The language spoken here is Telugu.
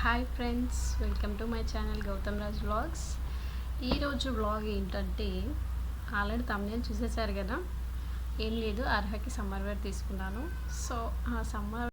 Hi friends welcome to my channel Gautam Raj vlogs ఈరోజు వ్లాగ్ ఏంటంటే ఆల్రెడీ తమిళ చూసేసారు కదా? ఏం లేదు అర్హకి సమ్మర్ వేర్ తీసుకున్నాను. సో ఆ సమ్మర్